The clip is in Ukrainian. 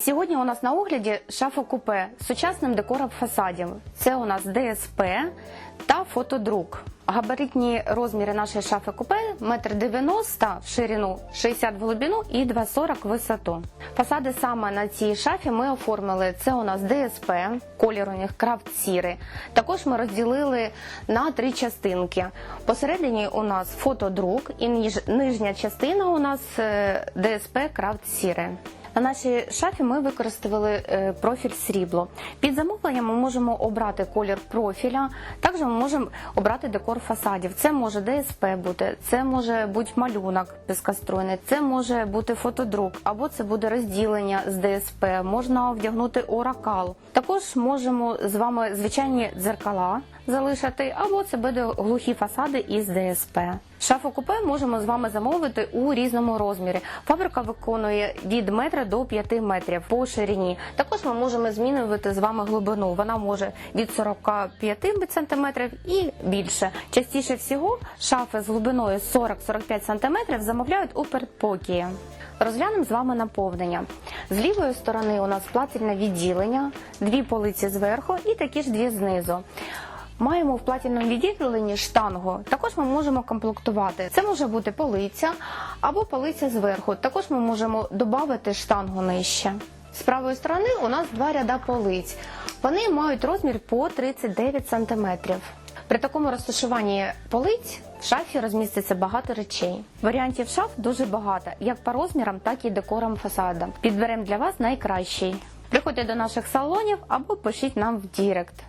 Сьогодні у нас на огляді шафа купе з сучасним декором фасадів. Це у нас ДСП та фотодрук. Габаритні розміри нашої шафи купе 1,90 м в ширину, 60 в глибину і 2,40 в висоту. Фасади саме на цій шафі ми оформили. Це у нас ДСП, колір у них крафт сіри. Також ми розділили на три частинки. Посередині у нас фотодрук і нижня частина у нас е, ДСП крафт сіре. На нашій шафі ми використали е, профіль срібло. Під замовленням ми можемо обрати колір профіля. Також ми можемо обрати декор фасадів. Це може ДСП бути, це може бути малюнок піскоструйний, це може бути фотодрук, або це буде розділення з ДСП. Можна вдягнути оракал. Також можемо з вами звичайні дзеркала залишити, або це буде глухі фасади із ДСП. Шафу купе можемо з вами замовити у різному розмірі. Фабрика виконує від метра до 5 метрів по ширині. Також ми можемо змінювати з вами глибину. Вона може від 45 сантиметрів і більше. Частіше всього шафи з глибиною 40-45 сантиметрів замовляють у передпокії. Розглянемо з вами наповнення. З лівої сторони у нас платільне відділення, дві полиці зверху і такі ж дві знизу. Маємо в платінному відділенні штангу. Також ми можемо комплектувати. Це може бути полиця або полиця зверху. Також ми можемо додати штангу нижче. З правої сторони у нас два ряда полиць. Вони мають розмір по 39 см. При такому розташуванні полиць в шафі розміститься багато речей. Варіантів шаф дуже багато, як по розмірам, так і декорам фасада. Підберемо для вас найкращий. Приходьте до наших салонів або пишіть нам в Дірект.